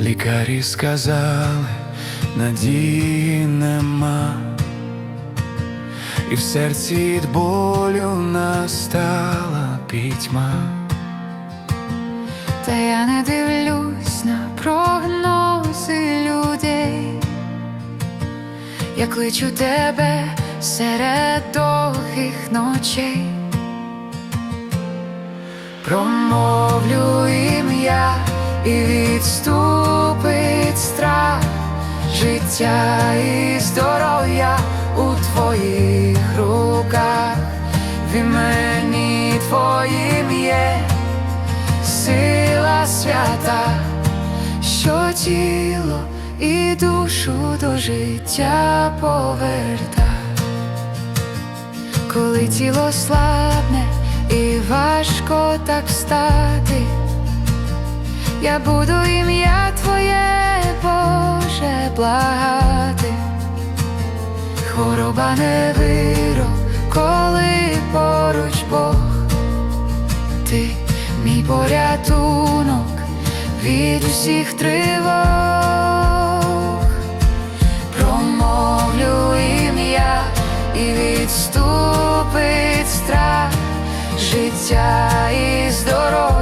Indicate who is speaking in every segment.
Speaker 1: Лікарі сказали, надії нема, і в серці від болю настала пітьма.
Speaker 2: Та я не дивлюсь на прогнози людей. Я кличу тебе серед довгих ночей. Промовлю ім'я і відступить страх, життя і здоров'я у твоїх руках, в імені твоїм є сила свята, що тіло і душу до життя поверта, коли тіло слабне і важко так встати, я буду ім'я Твоє, Боже, благати. Хвороба не вирок, коли поруч Бог, ти мій порятунок від усіх тривог, промовлю ім'я і відступить страх, життя і здоров'я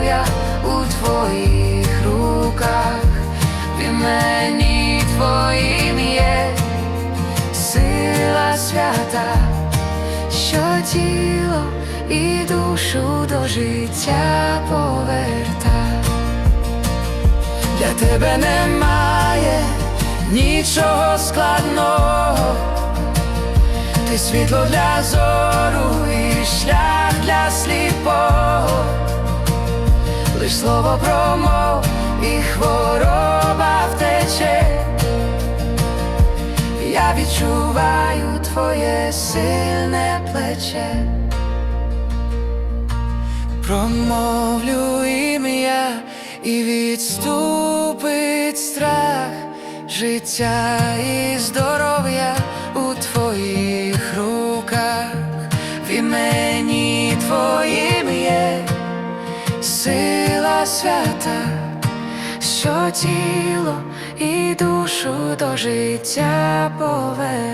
Speaker 2: сила що тіло і душу до життя поверта. Для тебе немає нічого складного, ти світло для зору і шлях для сліпого, лиш слово промов і хвороба втече. Відчуваю твоє сильне плече. Промовлю ім'я і відступить страх, життя і здоров'я у твоїх руках, в імені твоїм є сила свята, що тіло і душу до життя поверта.